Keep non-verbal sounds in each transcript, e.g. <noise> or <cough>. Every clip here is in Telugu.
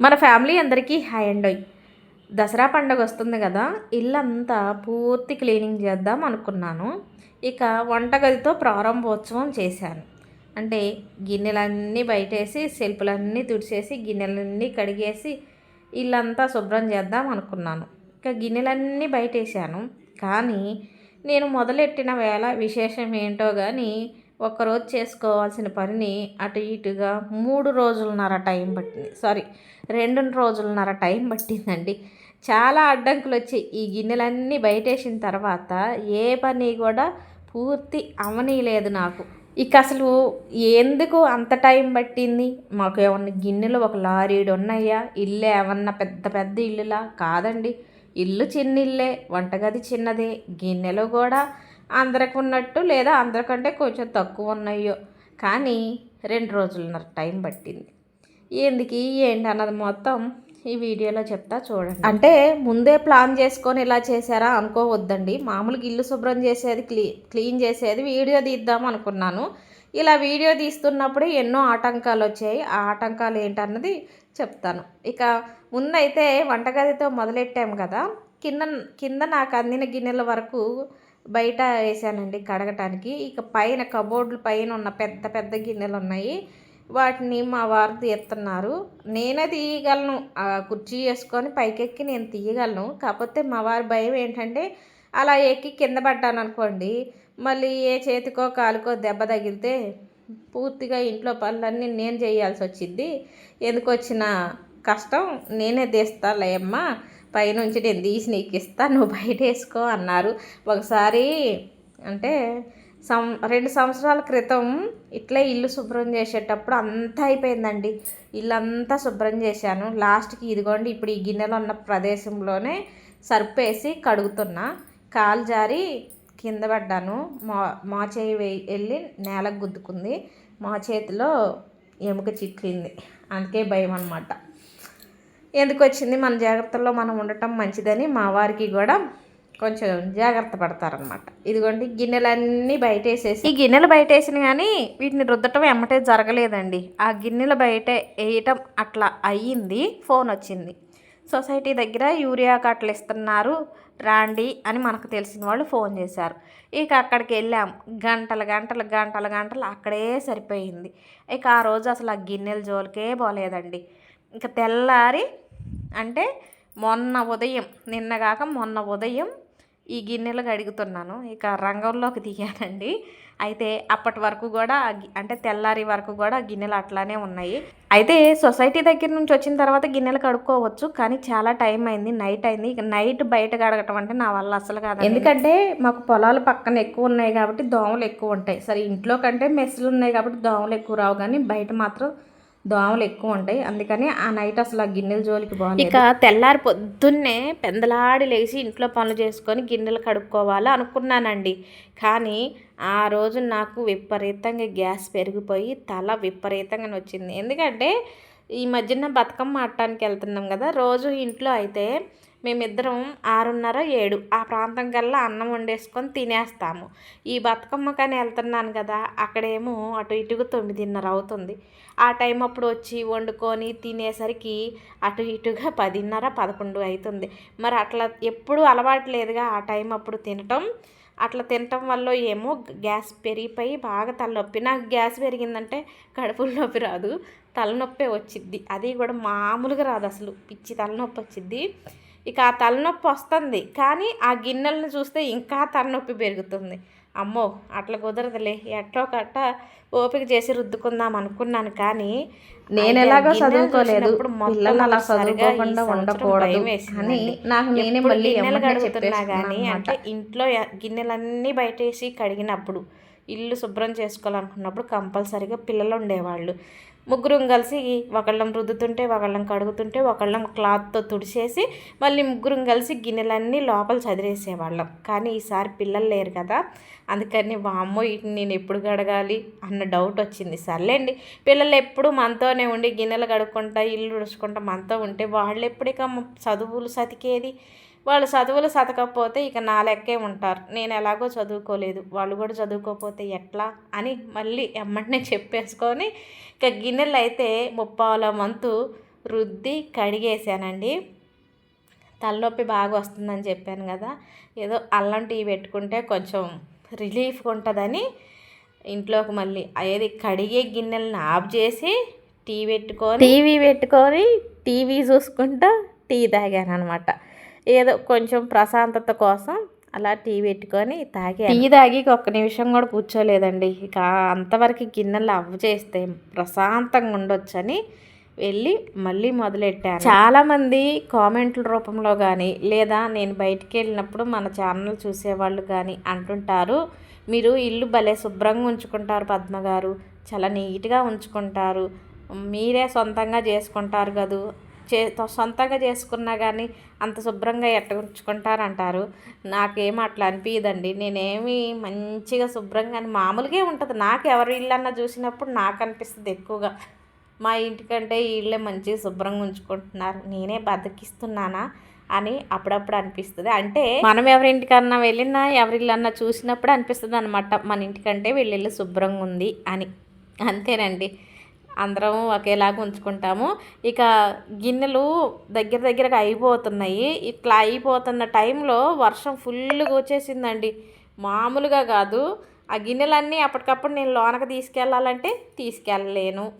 మన ఫ్యామిలీ అందరికీ హాయ్ అండ్. దసరా పండుగ వస్తుంది కదా ఇల్లంతా పూర్తి క్లీనింగ్ చేద్దాం అనుకున్నాను. ఇక వంటగదితో ప్రారంభోత్సవం చేశాను. అంటే గిన్నెలన్నీ బయటేసి సెల్ఫ్లన్నీ తుడిచేసి గిన్నెలన్నీ కడిగేసి ఇల్లంతా శుభ్రం చేద్దాం అనుకున్నాను. ఇక గిన్నెలన్నీ బయటేసాను కానీ నేను మొదలెట్టిన వేళ విశేషం ఏంటో కానీ ఒక్కరోజు చేసుకోవాల్సిన పనిని అటు ఇటుగా మూడు రోజులన్నర టైం పట్టింది. సారీ రెండు రోజులన్నర టైం పట్టిందండి. చాలా అడ్డంకులు వచ్చి ఈ గిన్నెలన్నీ బయటేసిన తర్వాత ఏ పని కూడా పూర్తి అవనీయలేదు నాకు. ఇక అసలు ఎందుకు అంత టైం పట్టింది? మాకు ఏమన్నా గిన్నెలు ఒక లారీడు ఉన్నాయా ఇల్లు ఏమన్నా పెద్ద పెద్ద ఇల్లులా? కాదండి. ఇల్లు చిన్న ఇల్లే వంటగది చిన్నదే. గిన్నెలు కూడా అందరికి ఉన్నట్టు లేదా అందరికంటే కొంచెం తక్కువ ఉన్నాయో. కానీ రెండు రోజులున్నర టైం పట్టింది. ఎందుకు? ఏంటి అన్నది మొత్తం ఈ వీడియోలో చెప్తా చూడండి. అంటే ముందే ప్లాన్ చేసుకొని ఇలా చేశారా అనుకోవద్దండి. మామూలుగా ఇల్లు శుభ్రం చేసేది క్లీ క్లీన్ చేసేది వీడియో తీద్దాం అనుకున్నాను. ఇలా వీడియో తీస్తున్నప్పుడు ఎన్నో ఆటంకాలు వచ్చాయి. ఆ ఆటంకాలు ఏంటన్నది చెప్తాను. ఇక ముందైతే వంటగదితో మొదలెట్టాము కదా. కింద కింద నాకు అందిన గిన్నెల వరకు బయట వేసానండి కడగటానికి. ఇక పైన కబోర్డుల పైన ఉన్న పెద్ద పెద్ద గిన్నెలు ఉన్నాయి. వాటిని మా వారు తీస్తున్నారు. నేనే తీయగలను. కుర్చీ వేసుకొని పైకెక్కి నేను తీయగలను. కాకపోతే మా వారి భయం ఏంటంటే అలా ఎక్కి కింద పడ్డాను అనుకోండి మళ్ళీ ఏ చేతికో కాలుకో దెబ్బ తగిలితే పూర్తిగా ఇంట్లో పనులన్నీ నేను చేయాల్సి వచ్చింది. ఎందుకు వచ్చిన కష్టం. నేనే తీస్తా లేమ్మా పైనుంచి నేను తీసి నీకు ఇస్తా నువ్వు బయట వేసుకో అన్నారు. ఒకసారి అంటే సం రెండు సంవత్సరాల క్రితం ఇట్లే ఇల్లు శుభ్రం చేసేటప్పుడు అంతా అయిపోయిందండి. ఇల్లు అంతా శుభ్రం చేశాను. లాస్ట్కి ఇదిగోండి ఇప్పుడు ఈ గిన్నెలో ఉన్న ప్రదేశంలోనే సర్పేసి కడుగుతున్నా. కాలు జారి కింద పడ్డాను. మా మా చేయి వెళ్ళి నేలకు గుద్దుకుంది. మా చేతిలో ఎముక చిట్లింది అందుకే భయం అనమాట ఎందుకు వచ్చింది? మన జాగ్రత్తల్లో మనం ఉండటం మంచిదని మా వారికి కూడా కొంచెం జాగ్రత్త పడతారనమాట ఇదిగోండి గిన్నెలన్నీ బయటేసేసి ఈ గిన్నెలు బయటేసిన కానీ వీటిని రుద్దటం ఎమ్మటే జరగలేదండి. ఆ గిన్నెలు బయట వేయటం అట్లా అయ్యింది ఫోన్ వచ్చింది. సొసైటీ దగ్గర యూరియా కట్టలు ఇస్తున్నారు రాండి అని మనకు తెలిసిన వాళ్ళు ఫోన్ చేశారు. ఇక అక్కడికి వెళ్ళాం. గంటల గంటలు గంటల గంటలు అక్కడే సరిపోయింది. ఇక ఆ రోజు అసలు ఆ గిన్నెల జోలికే పోలేదండి. ఇంకా తెల్లారి అంటే మొన్న ఉదయం నిన్నగాక మొన్న ఉదయం ఈ గిన్నెలు కడుగుతున్నాను. ఇక రంగంలోకి దిగానండి. అయితే అప్పటి వరకు కూడా అంటే తెల్లారి వరకు కూడా గిన్నెలు అట్లానే ఉన్నాయి. అయితే సొసైటీ దగ్గర నుంచి వచ్చిన తర్వాత గిన్నెలు కడుక్కోవచ్చు కానీ చాలా టైం అయింది నైట్ అయింది. ఇక నైట్ బయట కడగటం అంటే నా వల్ల అసలు కాదు ఎందుకంటే మాకు పొలాలు పక్కన ఎక్కువ ఉన్నాయి కాబట్టి దోమలు ఎక్కువ ఉంటాయి. సరే ఇంట్లో కంటే మెస్సులు ఉన్నాయి కాబట్టి దోమలు ఎక్కువ రావు. కానీ బయట మాత్రం దోమలు ఎక్కువ ఉంటాయి. అందుకని ఆ నైట్ అసలు ఆ గిన్నెల జోలికి బాగుంది ఇక తెల్లారి పొద్దున్నే పెందలాడి లేచి ఇంట్లో పనులు చేసుకొని గిన్నెలు కడుక్కోవాలి అనుకున్నానండి. కానీ ఆ రోజు నాకు విపరీతంగా గ్యాస్ పెరిగిపోయి తల విపరీతంగా వచ్చింది. ఎందుకంటే ఈ మధ్యన బతుకమ్మ ఆడటానికి వెళ్తున్నాం కదా. రోజు ఇంట్లో అయితే మేమిద్దరం ఆరున్నర ఏడు ఆ ప్రాంతం కల్లా అన్నం వండేసుకొని తినేస్తాము. ఈ బతుకమ్మ కానీ వెళ్తున్నాను కదా అక్కడేమో అటు ఇటుకు తొమ్మిదిన్నర అవుతుంది. ఆ టైం అప్పుడు వచ్చి వండుకొని తినేసరికి అటు ఇటుగా పదిన్నర పదకొండు అవుతుంది. మరి అట్లా ఎప్పుడు అలవాటు లేదుగా ఆ టైం అప్పుడు తినటం. అట్లా తినటం వల్ల ఏమో గ్యాస్ పెరిగిపోయి బాగా తలనొప్పి. నాకు గ్యాస్ పెరిగిందంటే కడుపులో నొప్పి రాదు తలనొప్పే వచ్చిద్ది. అది కూడా మామూలుగా రాదు అసలు. పిచ్చి తలనొప్పి వచ్చిద్ది. ఇక ఆ తలనొప్పి వస్తుంది కానీ ఆ గిన్నెలను చూస్తే ఇంకా తలనొప్పి పెరుగుతుంది. అమ్మో అట్లా కుదరదులే. ఎట్టో కట్ట ఓపిక చేసి రుద్దుకుందాం అనుకున్నాను కానీ నేను ఎలాగో చదువుకోలేదు. పిల్లలు అలా చదువుకోకుండా ఉండకూడదు అని నాకు నేనే మళ్ళీ గిన్నెలు కడుగుతున్నా కానీ అంటే ఇంట్లో గిన్నెలన్నీ బయటేసి కడిగినప్పుడు ఇల్లు శుభ్రం చేసుకోవాలనుకున్నప్పుడు కంపల్సరీగా పిల్లలు ఉండేవాళ్ళు. ముగ్గురం కలిసి ఒకళ్ళం రుద్దుతుంటే ఒకళ్ళం కడుగుతుంటే ఒకళ్ళం క్లాత్తో తుడిచేసి మళ్ళీ ముగ్గురం కలిసి గిన్నెలన్నీ లోపల చదివేసేవాళ్ళం. కానీ ఈసారి పిల్లలు లేరు కదా. అందుకని వామ్మో వీటిని నేను ఎప్పుడు కడగాలి అన్న డౌట్ వచ్చింది. సర్లేండి. పిల్లలు ఎప్పుడు మనతోనే ఉండి గిన్నెలు కడుక్కుంటా ఇల్లు రుడుచుకుంటా మనతో ఉంటే వాళ్ళు ఎప్పుడైనా చదువులు సతికేది? వాళ్ళు చదువులు చదకపోతే ఇక నా లెక్కే ఉంటారు. నేను ఎలాగో చదువుకోలేదు. వాళ్ళు కూడా చదువుకోకపోతే ఎట్లా అని మళ్ళీ ఎమ్మటనే చెప్పేసుకొని ఇక గిన్నెలు అయితే ముప్పాల మంతు రుద్ది కడిగేసానండి తలనొప్పి బాగా వస్తుందని చెప్పాను కదా. ఏదో అల్లం టీ పెట్టుకుంటే కొంచెం రిలీఫ్గా ఉంటుందని ఇంట్లోకి మళ్ళీ ఏది కడిగే గిన్నెలను ఆఫ్ చేసి టీ పెట్టుకొని టీవీ పెట్టుకొని టీవీ చూసుకుంటా టీ తాగాను అనమాట ఏదో కొంచెం ప్రశాంతత కోసం అలా టీ పెట్టుకొని తాగి టీ తాగి ఒక్క నిమిషం కూడా కూర్చోలేదండి. ఇక అంతవరకు గిన్నెలు అవ్వ చేస్తే ప్రశాంతంగా ఉండొచ్చని వెళ్ళి మళ్ళీ మొదలెట్టాను. చాలామంది కామెంట్ల రూపంలో కానీ లేదా నేను బయటికి వెళ్ళినప్పుడు మన ఛానల్ చూసేవాళ్ళు కానీ అంటుంటారు మీరు ఇల్లు భలే శుభ్రంగా ఉంచుకుంటారు పద్మ గారు చాలా నీట్గా ఉంచుకుంటారు. మీరే సొంతంగా చేసుకుంటారు కదూ చే సొంతంగా చేసుకున్నా కానీ అంత శుభ్రంగా ఎట్ట ఉంచుకుంటారంటారు నాకేం అట్లా అనిపించదండి నేనేమి మంచిగా శుభ్రంగా మామూలుగా ఉంటుంది. నాకు ఎవరి ఇల్లన్నా చూసినప్పుడు నాకు అనిపిస్తుంది ఎక్కువగా. మా ఇంటికంటే వీళ్ళే మంచిగా శుభ్రంగా ఉంచుకుంటున్నారు. నేనే బతికిస్తున్నానా అని అప్పుడప్పుడు అనిపిస్తుంది. అంటే మనం ఎవరింటికన్నా వెళ్ళినా ఎవరిళ్ళన్నా చూసినప్పుడు అనిపిస్తుంది అనమాట మన ఇంటికంటే వీళ్ళిల్లు శుభ్రంగా ఉంది అని. అంతేనండి. అందరం ఒకేలాగా ఉంచుకుంటాము. ఇక గిన్నెలు దగ్గర దగ్గరగా అయిపోతున్నాయి. ఇట్లా అయిపోతున్న టైంలో వర్షం ఫుల్గా వచ్చేసిందండి. మామూలుగా కాదు. ఆ గిన్నెలన్నీ అప్పటికప్పుడు నేను లోనకి తీసుకెళ్ళాలంటే తీసుకెళ్ళలేను.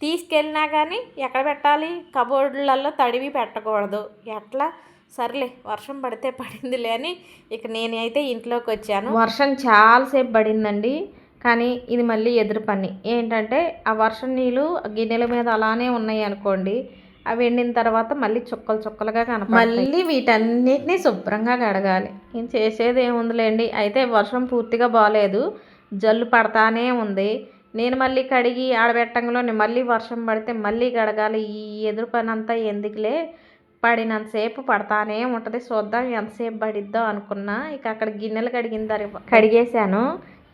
తీసుకెళ్ళినా కానీ ఎక్కడ పెట్టాలి? కబోర్డులలో తడివి పెట్టకూడదు. ఎట్లా? సర్లే వర్షం పడితే పడిందిలే అని ఇక నేనైతే ఇంట్లోకి వచ్చాను. వర్షం చాలాసేపు పడిందండి. కానీ ఇది మళ్ళీ ఎదురు పని. ఏంటంటే ఆ వర్షం నీళ్ళు గిన్నెల మీద అలానే ఉన్నాయి అనుకోండి అవి ఎండిన తర్వాత మళ్ళీ చుక్కలు చుక్కలుగా కనపడ మళ్ళీ వీటన్నిటిని శుభ్రంగా కడగాలి. నేను చేసేది ఏముందిలేండి అయితే వర్షం పూర్తిగా బాగాలేదు జల్లు పడతానే ఉంది. నేను మళ్ళీ కడిగి ఆడబెట్టంలోనే మళ్ళీ వర్షం పడితే మళ్ళీ కడగాలి. ఈ ఎదురు పని అంతా ఎందుకులే? పడినంతసేపు పడతానే ఉంటుంది. చూద్దాం ఎంతసేపు పడిద్దో అనుకున్నా ఇక అక్కడ గిన్నెలు కడిగిన తర్వాత కడిగేశాను.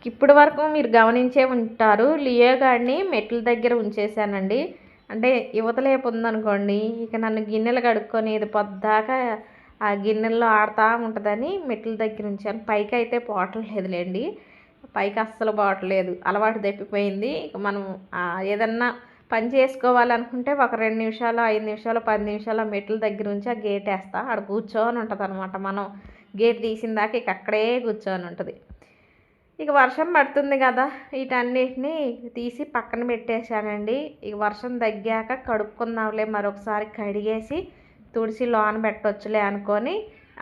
ఇప్పటి వరకు మీరు గమనించే ఉంటారు. లియో గాడిని మెట్ల దగ్గర ఉంచేసానండి అంటే యువతలేపు ఉందనుకోండి ఇక నన్ను గిన్నెలు కడుక్కొని ఇది పొద్దాకా ఆ గిన్నెల్లో ఆడుతూ ఉంటుందని మెట్ల దగ్గర ఉంచాను. పైకి అయితే పోవటం లేదులేండి. పైకి అస్సలు పోవట్లేదు అలవాటు తప్పిపోయింది ఇక మనం ఏదన్నా పని చేసుకోవాలనుకుంటే ఒక రెండు నిమిషాలు ఐదు నిమిషాలు పది నిమిషాలు మెట్ల దగ్గర ఉంచి ఆ గేట్ వేస్తా అక్కడ కూర్చొని ఉంటుంది అనమాట మనం. గేట్ తీసిన దాకా ఇక అక్కడే కూర్చొని ఉంటుంది. ఇక వర్షం పడుతుంది కదా వీటన్నిటిని తీసి పక్కన పెట్టేశానండి. ఇక వర్షం తగ్గాక కడుక్కుందాంలే మరొకసారి కడిగేసి తుడిసి లోన పెట్టవచ్చులే అనుకొని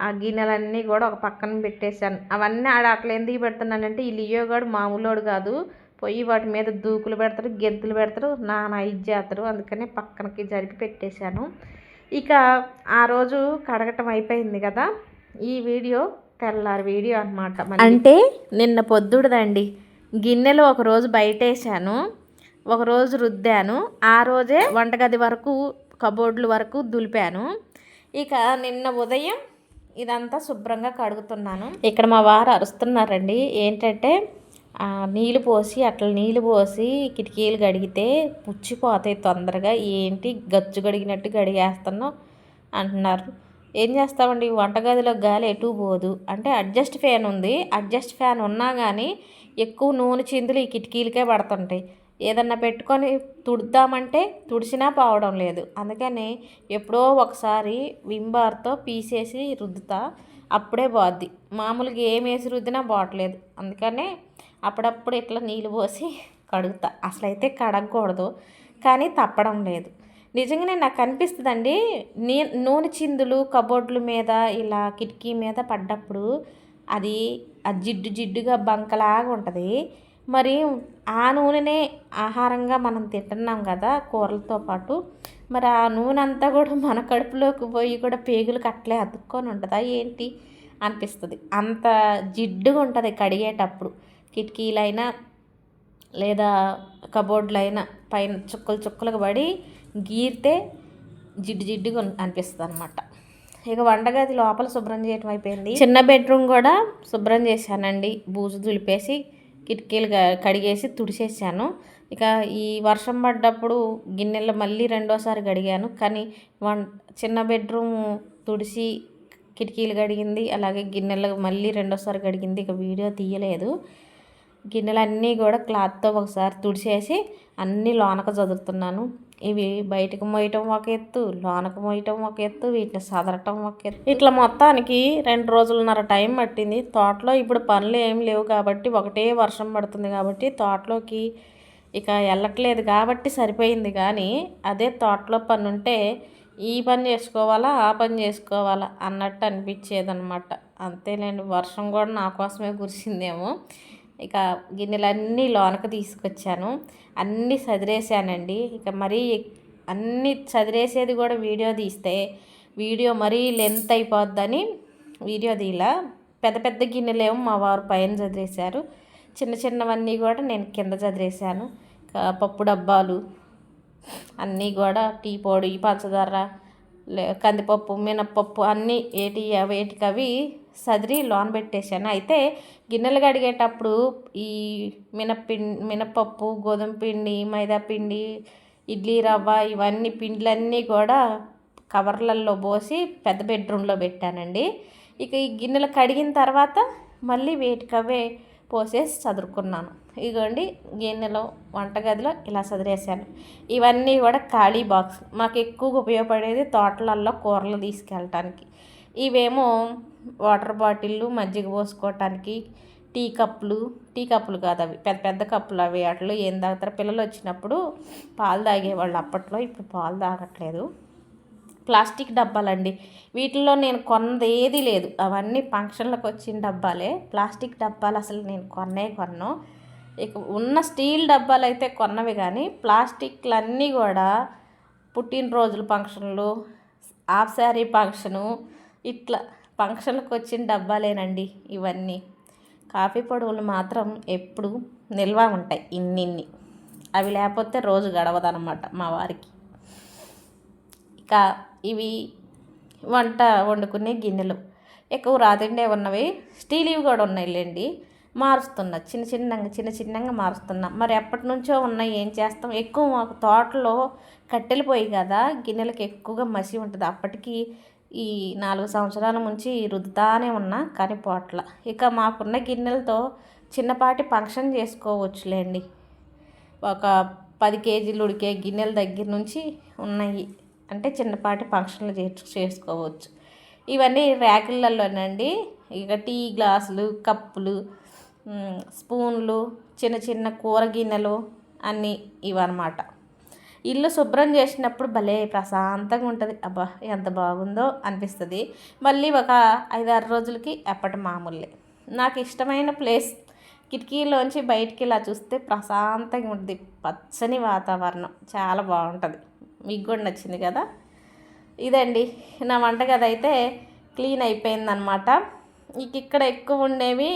ఆ గిన్నెలన్నీ కూడా ఒక పక్కన పెట్టేశాను. అవన్నీ ఆడ అట్లా ఎందుకు పెడుతున్నానంటే ఈ లియోగాడు మామూలోడు కాదు. పోయి వాటి మీద దూకులు పెడతారు గెంతులు పెడతారు నానా చేస్తారు అందుకని పక్కనకి జరిపి పెట్టేశాను. ఇక ఆ రోజు కడగటం అయిపోయింది కదా. ఈ వీడియో తెల్లారి వీడియో అనమాట అంటే నిన్న పొద్దుడుదండి. గిన్నెలు ఒకరోజు బయటేసాను ఒకరోజు రుద్దాను. ఆ రోజే వంటగది వరకు కబోర్డుల వరకు దులిపాను. ఇక నిన్న ఉదయం ఇదంతా శుభ్రంగా కడుగుతున్నాను. ఇక్కడ మా వారు అరుస్తున్నారండి. ఏంటంటే నీళ్ళు పోసి అట్లా నీళ్ళు పోసి కిటికీలు గడిగితే పుచ్చిపోతాయి తొందరగా. ఏంటి గచ్చు గడిగినట్టు గడిగేస్తున్నావు అంటున్నారు. ఏం చేస్తామండి? వంటగదిలో గాలి ఎటు పోదు. అంటే అడ్జస్ట్ ఫ్యాన్ ఉంది. అడ్జస్ట్ ఫ్యాన్ ఉన్నా కానీ ఎక్కువ నూనె చిందులు ఈ కిటికీలకే పడుతుంటాయి. ఏదన్నా పెట్టుకొని తుడుద్దామంటే తుడిచినా పోవడం లేదు. అందుకని ఎప్పుడో ఒకసారి వింబార్తో పీసేసి రుద్దుతా అప్పుడే పోద్ది. మామూలుగా ఏం వేసి రుద్దినా పోవట్లేదు. అందుకనే అప్పుడప్పుడు ఇట్లా నీళ్ళు పోసి కడుగుతా. అసలైతే కడగకూడదు. కానీ తప్పడం లేదు. నిజంగానే నాకు అనిపిస్తుందండి. నీ నూనె చిందులు కబోర్డుల మీద ఇలా కిటికీ మీద పడ్డప్పుడు అది ఆ జిడ్డు జిడ్డుగా బంకలాగా ఉంటుంది. మరి ఆ నూనెనే ఆహారంగా మనం తింటున్నాం కదా కూరలతో పాటు మరి ఆ నూనె అంతా కూడా <laughs> మన కడుపులోకి పోయి కూడా పేగులు అట్లే అతుక్కొని ఉంటుందా ఏంటి అనిపిస్తుంది. అంత జిడ్డుగా ఉంటుంది కడిగేటప్పుడు. కిటికీలైనా లేదా కబోర్డులైనా పైన చుక్కలు చుక్కలుగా పడి గీరితే జిడ్డు జిడ్డుగా అనిపిస్తుంది అనమాట ఇక వంటగది లోపల శుభ్రం చేయటం అయిపోయింది. చిన్న బెడ్రూమ్ కూడా శుభ్రం చేశానండి. బూజు దులిపేసి కిటికీలు కడిగేసి తుడిచేసాను ఇక ఈ వర్షం పడ్డప్పుడు గిన్నెలు మళ్ళీ రెండోసారి కడిగాను. కానీ వన్ చిన్న బెడ్రూమ్ తుడిచి కిటికీలు కడిగింది. అలాగే గిన్నెలు మళ్ళీ రెండోసారి కడిగింది. ఇక వీడియో తీయలేదు. గిన్నెలన్నీ కూడా క్లాత్తో ఒకసారి తుడిచేసి అన్నీ లోనక చదువుతున్నాను ఇవి బయటకు మోయటం ఒక ఎత్తు లోనకు మోయటం ఒక ఎత్తు వీటిని సదరటం ఒక ఎత్తు. ఇట్లా మొత్తానికి రెండు రోజులన్నర టైం పట్టింది. తోటలో ఇప్పుడు పనులు ఏం లేవు కాబట్టి ఒకటే వర్షం పడుతుంది కాబట్టి తోటలోకి ఇక వెళ్ళట్లేదు కాబట్టి సరిపోయింది. కానీ అదే తోటలో పని ఉంటే ఈ పని చేసుకోవాలా ఆ పని చేసుకోవాలా అన్నట్టు అనిపించేది అనమాట అంతేలేండి వర్షం కూడా నా కోసమే కురిసిందేమో. ఇక గిన్నెలన్నీ లోనకు తీసుకొచ్చాను. అన్నీ చదిరేసానండి ఇక మరీ అన్నీ చదిరేసేది కూడా వీడియో తీస్తే వీడియో మరీ లెంత్ అయిపోద్దని వీడియో తీలా పెద్ద పెద్ద గిన్నెలేమో మా వారు పైన చదిరేశారు చిన్న చిన్నవన్నీ కూడా నేను కింద చదిరేశాను పప్పు డబ్బాలు అన్నీ కూడా టీ పొడి పంచదార కందిపప్పు మినప్పప్పు అన్నీ ఏటి వేటికి అవి సదిరి లోన్ పెట్టేశాను. అయితే గిన్నెలు కడిగేటప్పుడు ఈ మినప్పిండి మినపప్పు గోధుమ పిండి మైదా పిండి ఇడ్లీ రవ్వ ఇవన్నీ పిండ్లన్నీ కూడా కవర్లలో పోసి పెద్ద బెడ్రూమ్లో పెట్టానండి. ఇక ఈ గిన్నెలు కడిగిన తర్వాత మళ్ళీ వేటికవే పోసేసి చదువుకున్నాను ఇదిగోండి గిన్నెలో వంటగదిలో ఇలా చదివేసాను ఇవన్నీ కూడా ఖాళీ బాక్స్. మాకు ఎక్కువగా ఉపయోగపడేది తోటలలో కూరలు తీసుకెళ్ళటానికి. ఇవేమో వాటర్ బాటిళ్ళు మజ్జిగ పోసుకోవటానికి టీ కప్పులు టీ కప్పులు కాదు అవి. పెద్ద పెద్ద కప్పులు అవి. వాటిలో ఏం తాగుతారు? పిల్లలు వచ్చినప్పుడు పాలు తాగేవాళ్ళు అప్పట్లో. ఇప్పుడు పాలు తాగట్లేదు. ప్లాస్టిక్ డబ్బాలండి. వీటిల్లో నేను కొన్నది ఏది లేదు. అవన్నీ ఫంక్షన్లకు వచ్చిన డబ్బాలే. ప్లాస్టిక్ డబ్బాలు అసలు నేను కొన్నే కొన్నాను ఇక ఉన్న స్టీల్ డబ్బాలు అయితే కొన్నవి కానీ ప్లాస్టిక్లు అన్నీ కూడా పుట్టినరోజుల ఫంక్షన్లు హాఫ్ శారీ ఫంక్షను ఇట్లా ఫంక్షన్లకు వచ్చిన డబ్బాలేనండి ఇవన్నీ. కాఫీ పొడవులు మాత్రం ఎప్పుడు నిల్వ ఉంటాయి ఇన్నిన్ని. అవి లేకపోతే రోజు గడవదనమాట మా వారికి. ఇక ఇవి వంట వండుకునే గిన్నెలు. ఎక్కువ రాతిండే ఉన్నవి స్టీల్వి కూడా ఉన్నాయి లేండి మారుస్తున్నా. చిన్న చిన్నగా చిన్న చిన్నగా మారుస్తున్నా. మరి ఎప్పటి నుంచో ఉన్నాయి ఏం చేస్తాం? ఎక్కువ మాకు తోటలో కట్టెలు పోయి కదా గిన్నెలకు ఎక్కువగా మసి ఉంటుంది. అప్పటికి ఈ నాలుగు సంవత్సరాల నుంచి రుద్దుతానే ఉన్నా కానీ పోట్ల. ఇక మాకున్న గిన్నెలతో చిన్నపాటి ఫంక్షన్ చేసుకోవచ్చులేండి. ఒక పది కేజీలు ఉడికే గిన్నెల దగ్గర నుంచి ఉన్నాయి. అంటే చిన్నపాటి ఫంక్షన్లు చేసుకోవచ్చు. ఇవన్నీ ర్యాకులలోనండి. ఇక టీ గ్లాసులు కప్పులు స్పూన్లు చిన్న చిన్న కూర గిన్నెలు అన్నీ ఇవన్నమాట. ఇల్లు శుభ్రం చేసినప్పుడు భలే ప్రశాంతంగా ఉంటుంది. అబ్బా ఎంత బాగుందో అనిపిస్తుంది. మళ్ళీ ఒక ఐదారు రోజులకి ఎప్పటి మామూలే. నాకు ఇష్టమైన ప్లేస్ కిటికీలోంచి బయటికి ఇలా చూస్తే ప్రశాంతంగా ఉంటుంది. పచ్చని వాతావరణం. చాలా బాగుంటుంది. మీకు కూడా నచ్చింది కదా? ఇదండి. నా వంటగది అయితే క్లీన్ అయిపోయిందనమాట ఇక ఇక్కడ ఎక్కువ ఉండేవి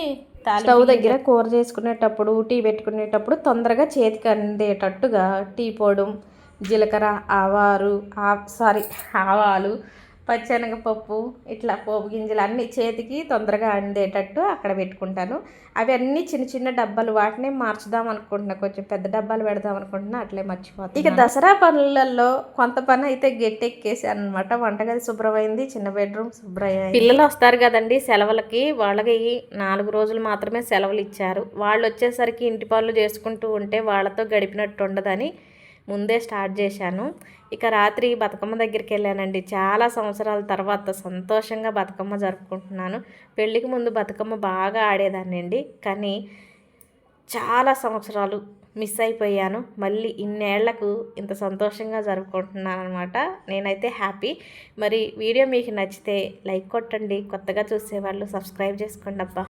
స్టవ్ దగ్గర కూర చేసుకునేటప్పుడు టీ పెట్టుకునేటప్పుడు తొందరగా చేతికి అందేటట్టుగా టీ పొడం జీలకర్ర ఆవారు సారీ ఆవాలు పచ్చెనగపప్పు ఇట్లా పోపు గింజలు అన్నీ చేతికి తొందరగా అందేటట్టు అక్కడ పెట్టుకుంటాను. అవి అన్నీ చిన్న చిన్న డబ్బాలు వాటిని మార్చుదాం అనుకుంటున్నా. కొంచెం పెద్ద డబ్బాలు పెడదాం అనుకుంటున్నా. అట్లే మర్చిపోతాను ఇక దసరా పనులలో కొంత పని అయితే గట్టెక్కేసాను అనమాట వంటగది శుభ్రమైంది చిన్న బెడ్రూమ్ శుభ్రమైంది. పిల్లలు వస్తారు కదండి సెలవులకి. వాళ్ళకి నాలుగు రోజులు మాత్రమే సెలవులు ఇచ్చారు. వాళ్ళు వచ్చేసరికి ఇంటి పనులు చేసుకుంటూ ఉంటే వాళ్ళతో గడిపినట్టు ఉండదని ముందే స్టార్ట్ చేశాను. ఇక రాత్రి బతుకమ్మ దగ్గరికి వెళ్ళానండి. చాలా సంవత్సరాల తర్వాత సంతోషంగా బతుకమ్మ జరుపుకుంటున్నాను. పెళ్ళికి ముందు బతుకమ్మ బాగా ఆడేదాన్ని అండి కానీ చాలా సంవత్సరాలు మిస్ అయిపోయాను. మళ్ళీ ఇన్నేళ్ళకు ఇంత సంతోషంగా జరుపుకుంటున్నాను అనమాట నేనైతే హ్యాపీ. మరి వీడియో మీకు నచ్చితే లైక్ కొట్టండి. కొత్తగా చూసేవాళ్ళు సబ్స్క్రైబ్ చేసుకోండి అబ్బా.